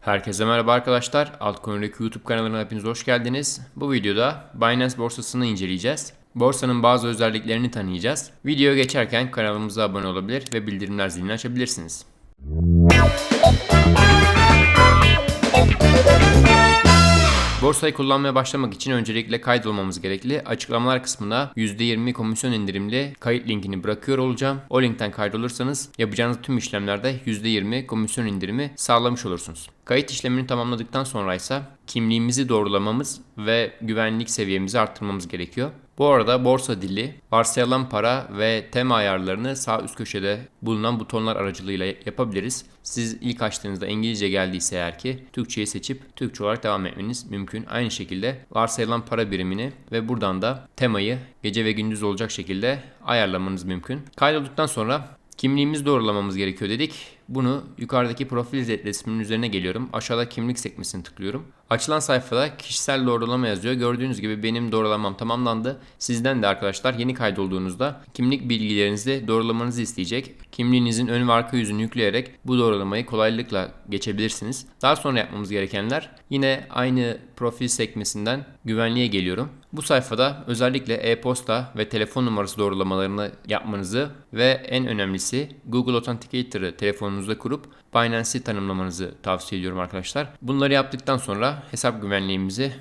Herkese merhaba arkadaşlar. Altcoin'deki YouTube kanalına hepiniz hoş geldiniz. Bu videoda Binance borsasını inceleyeceğiz. Borsanın bazı özelliklerini tanıyacağız. Videoya geçerken kanalımıza abone olabilir ve bildirimler zilini açabilirsiniz. Borsayı kullanmaya başlamak için öncelikle kaydolmamız gerekli. Açıklamalar kısmına %20 komisyon indirimli kayıt linkini bırakıyor olacağım. O linkten kaydolursanız yapacağınız tüm işlemlerde %20 komisyon indirimi sağlamış olursunuz. Kayıt işlemini tamamladıktan sonra ise kimliğimizi doğrulamamız ve güvenlik seviyemizi arttırmamız gerekiyor. Bu arada borsa dili, varsayılan para ve tema ayarlarını sağ üst köşede bulunan butonlar aracılığıyla yapabiliriz. Siz ilk açtığınızda İngilizce geldiyse eğer ki Türkçeyi seçip Türkçe olarak devam etmeniz mümkün. Aynı şekilde varsayılan para birimini ve buradan da temayı gece ve gündüz olacak şekilde ayarlamanız mümkün. Kaydolduktan sonra Kimliğimizi doğrulamamız gerekiyor dedik. Bunu yukarıdaki profil resminin üzerine geliyorum. Aşağıda kimlik sekmesini tıklıyorum. Açılan sayfada kişisel doğrulama yazıyor. Gördüğünüz gibi benim doğrulamam tamamlandı. Sizden de arkadaşlar yeni kaydolduğunuzda kimlik bilgilerinizi doğrulamanızı isteyecek. Kimliğinizin ön ve arka yüzünü yükleyerek bu doğrulamayı kolaylıkla geçebilirsiniz. Daha sonra yapmamız gerekenler yine aynı profil sekmesinden güvenliğe geliyorum. Bu sayfada özellikle e-posta ve telefon numarası doğrulamalarını yapmanızı ve en önemlisi Google Authenticator'ı telefonunuzda kurup Binance'i tanımlamanızı tavsiye ediyorum arkadaşlar. Bunları yaptıktan sonra hesap güvenliğimizi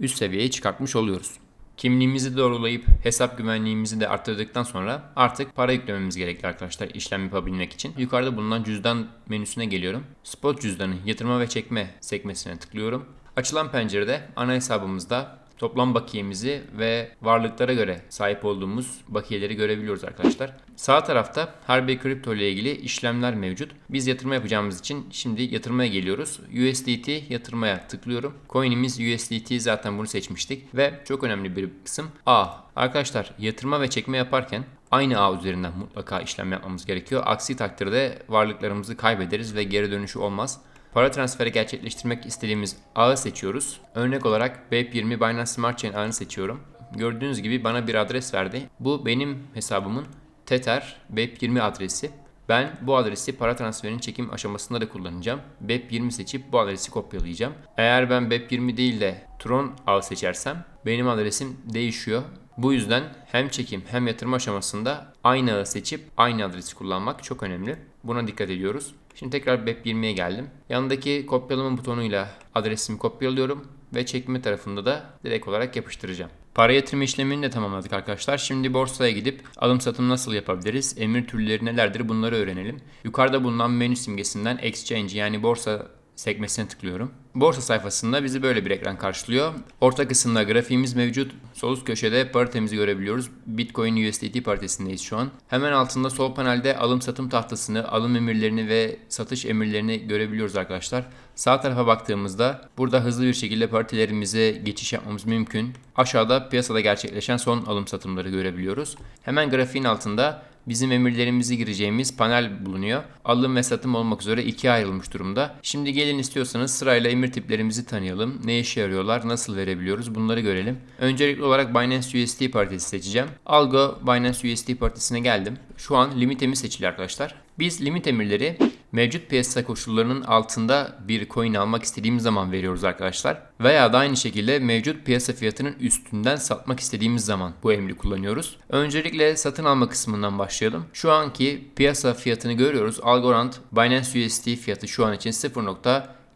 üst seviyeye çıkartmış oluyoruz. Kimliğimizi doğrulayıp hesap güvenliğimizi de arttırdıktan sonra artık para yüklememiz gerekli arkadaşlar işlem yapabilmek için. Yukarıda bulunan cüzdan menüsüne geliyorum. Spot cüzdanı yatırma ve çekme sekmesine tıklıyorum. Açılan pencerede ana hesabımızda toplam bakiyemizi ve varlıklara göre sahip olduğumuz bakiyeleri görebiliyoruz arkadaşlar. Sağ tarafta her bir kripto ile ilgili işlemler mevcut. Biz yatırma yapacağımız için şimdi yatırmaya geliyoruz. USDT yatırmaya tıklıyorum. Coin'imiz USDT zaten bunu seçmiştik ve çok önemli bir kısım A. Arkadaşlar yatırma ve çekme yaparken aynı ağ üzerinden mutlaka işlem yapmamız gerekiyor. Aksi takdirde varlıklarımızı kaybederiz ve geri dönüşü olmaz. Para transferi gerçekleştirmek istediğimiz ağı seçiyoruz. Örnek olarak BEP20 Binance Smart Chain ağını seçiyorum. Gördüğünüz gibi bana bir adres verdi. Bu benim hesabımın Tether BEP20 adresi. Ben bu adresi para transferinin çekim aşamasında da kullanacağım. BEP20 seçip bu adresi kopyalayacağım. Eğer ben BEP20 değil de Tron ağı seçersem benim adresim değişiyor. Bu yüzden hem çekim hem yatırım aşamasında aynı ağı seçip aynı adresi kullanmak çok önemli. Buna dikkat ediyoruz. Şimdi tekrar BEP20'ye geldim. Yanındaki kopyalama butonuyla adresimi kopyalıyorum ve çekme tarafında da direkt olarak yapıştıracağım. Para yatırım işlemini de tamamladık arkadaşlar. Şimdi borsaya gidip alım satım nasıl yapabiliriz? Emir türleri nelerdir? Bunları öğrenelim. Yukarıda bulunan menü simgesinden exchange yani borsa sekmesine tıklıyorum. Borsa sayfasında bizi böyle bir ekran karşılıyor. Orta kısımda grafiğimiz mevcut. Sol üst köşede paritemizi görebiliyoruz. Bitcoin USDT paritesindeyiz şu an. Hemen altında sol panelde alım satım tahtasını, alım emirlerini ve satış emirlerini görebiliyoruz arkadaşlar. Sağ tarafa baktığımızda burada hızlı bir şekilde paritelerimize geçiş yapmamız mümkün. Aşağıda piyasada gerçekleşen son alım satımları görebiliyoruz. Hemen grafiğin altında bizim emirlerimizi gireceğimiz panel bulunuyor. Alım ve satım olmak üzere ikiye ayrılmış durumda. Şimdi gelin istiyorsanız sırayla emir tiplerimizi tanıyalım. Ne işe yarıyorlar, nasıl verebiliyoruz bunları görelim. Öncelikli olarak Binance USD partisi seçeceğim. Algo Binance USD partisine geldim. Şu an limit emir seçili arkadaşlar. Biz limit emirleri mevcut piyasa koşullarının altında bir coin almak istediğimiz zaman veriyoruz arkadaşlar. Veya da aynı şekilde mevcut piyasa fiyatının üstünden satmak istediğimiz zaman bu emri kullanıyoruz. Öncelikle satın alma kısmından başlayalım. Şu anki piyasa fiyatını görüyoruz. Algorand Binance USD fiyatı şu an için 0.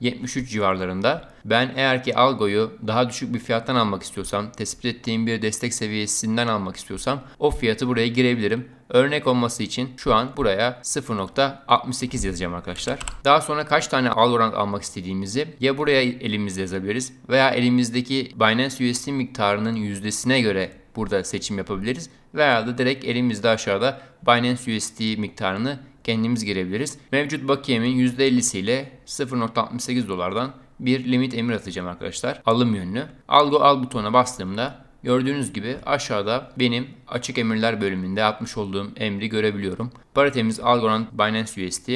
73 civarlarında. Ben eğer ki algoyu daha düşük bir fiyattan almak istiyorsam, tespit ettiğim bir destek seviyesinden almak istiyorsam o fiyatı buraya girebilirim. Örnek olması için şu an buraya 0.68 yazacağım arkadaşlar. Daha sonra kaç tane Algorand almak istediğimizi ya buraya elimizde yazabiliriz veya elimizdeki Binance USD miktarının yüzdesine göre burada seçim yapabiliriz. Veya da direkt elimizde aşağıda Binance USD miktarını kendimiz girebiliriz. Mevcut bakiyemin %50'siyle 0.68 dolardan bir limit emir atacağım arkadaşlar. Alım yönlü. Algo al butonuna bastığımda Gördüğünüz gibi aşağıda benim açık emirler bölümünde atmış olduğum emri görebiliyorum. Paritemiz Algorand Binance USD.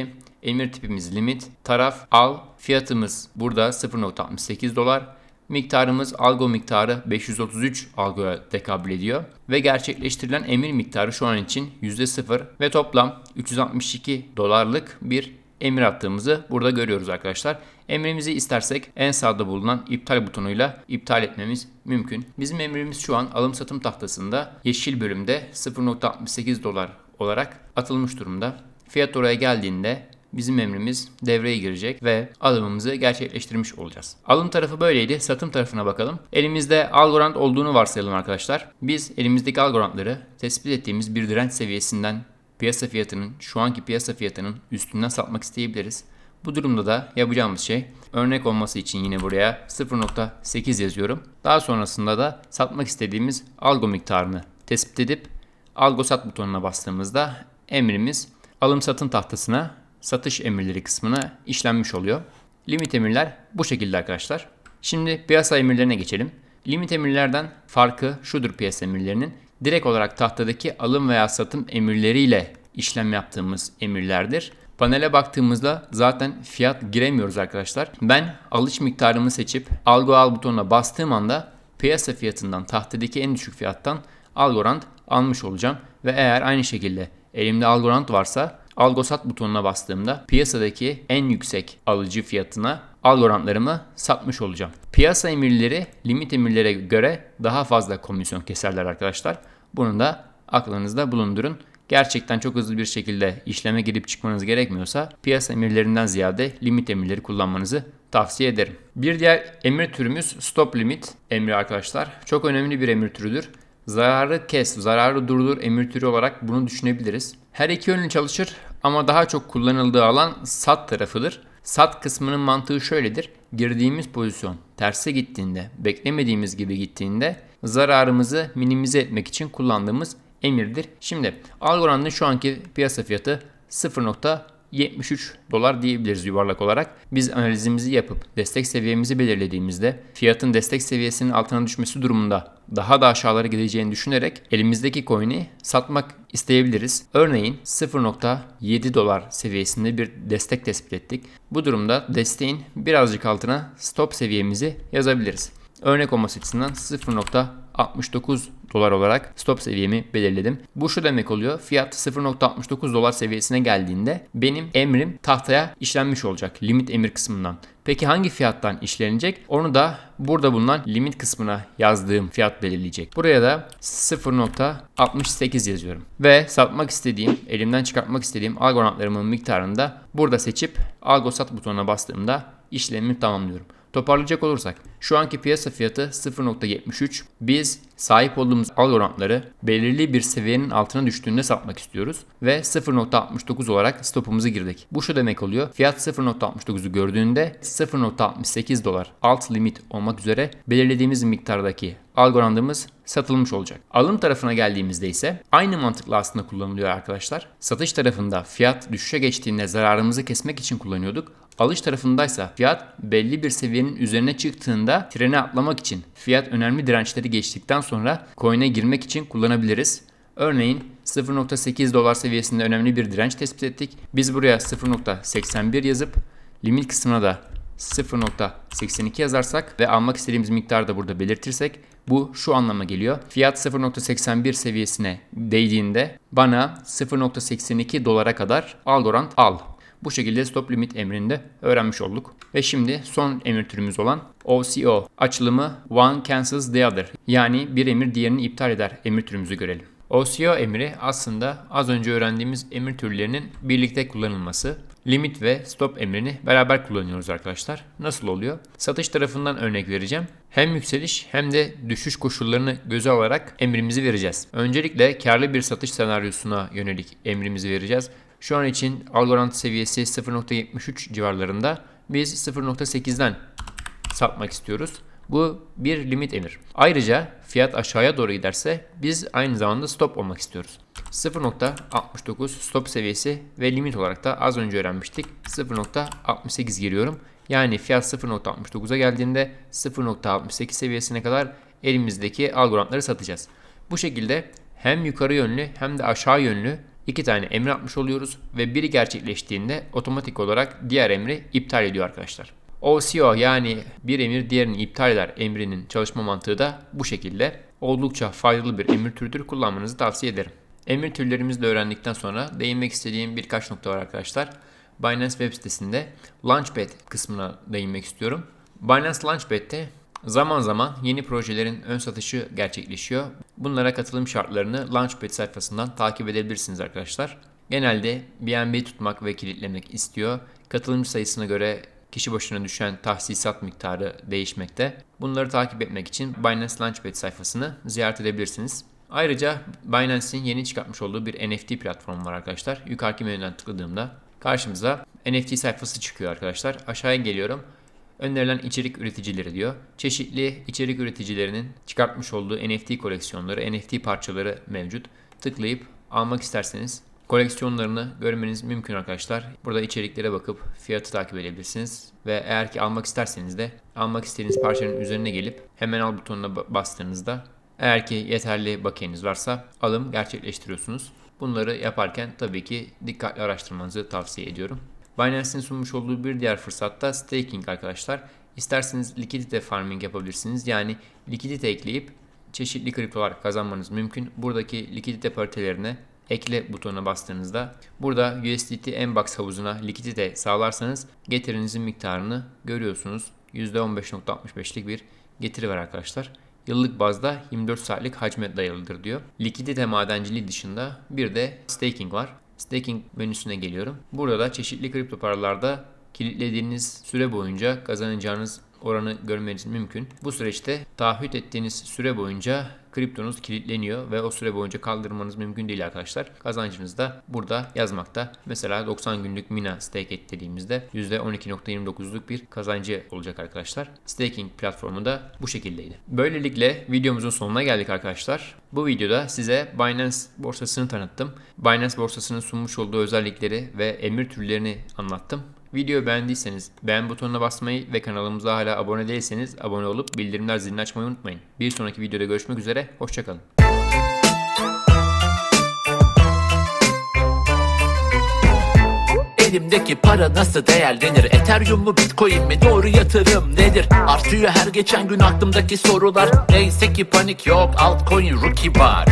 Emir tipimiz limit. Taraf al. Fiyatımız burada 0.68 dolar. Miktarımız algo miktarı 533 algoya tekabül ediyor. Ve gerçekleştirilen emir miktarı şu an için %0 ve toplam 362 dolarlık bir emir attığımızı burada görüyoruz arkadaşlar. Emrimizi istersek en sağda bulunan iptal butonuyla iptal etmemiz mümkün. Bizim emrimiz şu an alım satım tahtasında yeşil bölümde 0.68 dolar olarak atılmış durumda. Fiyat oraya geldiğinde bizim emrimiz devreye girecek ve alımımızı gerçekleştirmiş olacağız. Alım tarafı böyleydi. Satım tarafına bakalım. Elimizde Algorand olduğunu varsayalım arkadaşlar. Biz elimizdeki Algorand'ları tespit ettiğimiz bir direnç seviyesinden piyasa fiyatının şu anki piyasa fiyatının üstünden satmak isteyebiliriz. Bu durumda da yapacağımız şey örnek olması için yine buraya 0.8 yazıyorum. Daha sonrasında da satmak istediğimiz algo miktarını tespit edip algo sat butonuna bastığımızda emrimiz alım satın tahtasına satış emirleri kısmına işlenmiş oluyor. Limit emirler bu şekilde arkadaşlar. Şimdi piyasa emirlerine geçelim. Limit emirlerden farkı şudur piyasa emirlerinin. Direkt olarak tahtadaki alım veya satım emirleriyle işlem yaptığımız emirlerdir. Panele baktığımızda zaten fiyat giremiyoruz arkadaşlar. Ben alış miktarımı seçip algo al butonuna bastığım anda piyasa fiyatından tahtadaki en düşük fiyattan algorand almış olacağım. Ve eğer aynı şekilde elimde algorand varsa algosat butonuna bastığımda piyasadaki en yüksek alıcı fiyatına algorandlarımı satmış olacağım. Piyasa emirleri limit emirlere göre daha fazla komisyon keserler arkadaşlar. Bunu da aklınızda bulundurun. Gerçekten çok hızlı bir şekilde işleme girip çıkmanız gerekmiyorsa piyasa emirlerinden ziyade limit emirleri kullanmanızı tavsiye ederim. Bir diğer emir türümüz stop limit emri arkadaşlar. Çok önemli bir emir türüdür. Zararı kes, zararı durdur emir türü olarak bunu düşünebiliriz. Her iki yönlü çalışır ama daha çok kullanıldığı alan sat tarafıdır. Sat kısmının mantığı şöyledir. Girdiğimiz pozisyon terse gittiğinde, beklemediğimiz gibi gittiğinde zararımızı minimize etmek için kullandığımız emirdir. Şimdi Algorand'ın şu anki piyasa fiyatı 0.73 dolar diyebiliriz yuvarlak olarak. Biz analizimizi yapıp destek seviyemizi belirlediğimizde fiyatın destek seviyesinin altına düşmesi durumunda daha da aşağılara gideceğini düşünerek elimizdeki coin'i satmak isteyebiliriz. Örneğin 0.7 dolar seviyesinde bir destek tespit ettik. Bu durumda desteğin birazcık altına stop seviyemizi yazabiliriz. Örnek olması açısından 0.69 dolar olarak stop seviyemi belirledim. Bu şu demek oluyor. Fiyat 0.69 dolar seviyesine geldiğinde benim emrim tahtaya işlenmiş olacak limit emir kısmından. Peki hangi fiyattan işlenecek? Onu da burada bulunan limit kısmına yazdığım fiyat belirleyecek. Buraya da 0.68 yazıyorum. Ve satmak istediğim, elimden çıkartmak istediğim algoritmalarımın miktarını da burada seçip algo sat butonuna bastığımda işlemimi tamamlıyorum. Toparlayacak olursak şu anki piyasa fiyatı 0.73. Biz sahip olduğumuz algoritmaları belirli bir seviyenin altına düştüğünde satmak istiyoruz ve 0.69 olarak stopumuzu girdik. Bu şu demek oluyor. Fiyat 0.69'u gördüğünde 0.68 dolar alt limit olmak üzere belirlediğimiz miktardaki algoritmamız satılmış olacak. Alım tarafına geldiğimizde ise aynı mantıkla aslında kullanılıyor arkadaşlar. Satış tarafında fiyat düşüşe geçtiğinde zararımızı kesmek için kullanıyorduk. Alış tarafındaysa fiyat belli bir seviyenin üzerine çıktığında trene atlamak için fiyat önemli dirençleri geçtikten sonra coin'e girmek için kullanabiliriz. Örneğin 0.8 dolar seviyesinde önemli bir direnç tespit ettik. Biz buraya 0.81 yazıp limit kısmına da 0.82 yazarsak ve almak istediğimiz miktarı da burada belirtirsek bu şu anlama geliyor. Fiyat 0.81 seviyesine değdiğinde bana 0.82 dolara kadar Algorand al. Bu şekilde stop limit emrini de öğrenmiş olduk. Ve şimdi son emir türümüz olan OCO açılımı One Cancels the Other yani bir emir diğerini iptal eder emir türümüzü görelim. OCO emri aslında az önce öğrendiğimiz emir türlerinin birlikte kullanılması. Limit ve stop emrini beraber kullanıyoruz arkadaşlar. Nasıl oluyor? Satış tarafından örnek vereceğim. Hem yükseliş hem de düşüş koşullarını göze alarak emrimizi vereceğiz. Öncelikle karlı bir satış senaryosuna yönelik emrimizi vereceğiz. Şu an için Algorand seviyesi 0.73 civarlarında. Biz 0.8'den satmak istiyoruz. Bu bir limit emir. Ayrıca fiyat aşağıya doğru giderse biz aynı zamanda stop olmak istiyoruz. 0.69 stop seviyesi ve limit olarak da az önce öğrenmiştik. 0.68 giriyorum. Yani fiyat 0.69'a geldiğinde 0.68 seviyesine kadar elimizdeki algoritmaları satacağız. Bu şekilde hem yukarı yönlü hem de aşağı yönlü iki tane emir atmış oluyoruz ve biri gerçekleştiğinde otomatik olarak diğer emri iptal ediyor arkadaşlar. OCO yani bir emir diğerini iptal eder emrinin çalışma mantığı da bu şekilde. Oldukça faydalı bir emir türüdür kullanmanızı tavsiye ederim. Emir türlerimizi de öğrendikten sonra değinmek istediğim birkaç nokta var arkadaşlar. Binance web sitesinde Launchpad kısmına değinmek istiyorum. Binance Launchpad'de zaman zaman yeni projelerin ön satışı gerçekleşiyor. Bunlara katılım şartlarını Launchpad sayfasından takip edebilirsiniz arkadaşlar. Genelde BNB tutmak ve kilitlemek istiyor. Katılımcı sayısına göre kişi başına düşen tahsisat miktarı değişmekte. Bunları takip etmek için Binance Launchpad sayfasını ziyaret edebilirsiniz. Ayrıca Binance'in yeni çıkartmış olduğu bir NFT platformu var arkadaşlar. Yukarıki menüden tıkladığımda karşımıza NFT sayfası çıkıyor arkadaşlar. Aşağıya geliyorum. Önerilen içerik üreticileri diyor. Çeşitli içerik üreticilerinin çıkartmış olduğu NFT koleksiyonları, NFT parçaları mevcut. Tıklayıp almak isterseniz koleksiyonlarını görmeniz mümkün arkadaşlar. Burada içeriklere bakıp fiyatı takip edebilirsiniz. Ve eğer ki almak isterseniz de almak istediğiniz parçanın üzerine gelip hemen al butonuna ba- bastığınızda eğer ki yeterli bakiyeniz varsa alım gerçekleştiriyorsunuz. Bunları yaparken tabii ki dikkatli araştırmanızı tavsiye ediyorum. Binance'in sunmuş olduğu bir diğer fırsat da staking arkadaşlar. İsterseniz likidite farming yapabilirsiniz. Yani likidite ekleyip çeşitli kriptolar kazanmanız mümkün. Buradaki likidite paritelerine ekle butonuna bastığınızda burada USDT Mbox havuzuna likidite sağlarsanız getirinizin miktarını görüyorsunuz. %15.65'lik bir getiri var arkadaşlar. Yıllık bazda 24 saatlik hacme dayalıdır diyor. Likidite madenciliği dışında bir de staking var. Staking menüsüne geliyorum. Burada da çeşitli kripto paralarda kilitlediğiniz süre boyunca kazanacağınız oranı görmeniz mümkün. Bu süreçte taahhüt ettiğiniz süre boyunca kriptonuz kilitleniyor ve o süre boyunca kaldırmanız mümkün değil arkadaşlar. Kazancınız da burada yazmakta. Mesela 90 günlük Mina stake et dediğimizde %12.29'luk bir kazancı olacak arkadaşlar. Staking platformu da bu şekildeydi. Böylelikle videomuzun sonuna geldik arkadaşlar. Bu videoda size Binance borsasını tanıttım. Binance borsasının sunmuş olduğu özellikleri ve emir türlerini anlattım. Videoyu beğendiyseniz beğen butonuna basmayı ve kanalımıza hala abone değilseniz abone olup bildirimler zilini açmayı unutmayın. Bir sonraki videoda görüşmek üzere, hoşçakalın. Elimdeki para nasıl değerlenir? Ethereum mu Bitcoin mi doğru yatırım nedir? Artıyor her geçen gün aklımdaki sorular Neyse ki panik yok altcoin rookie var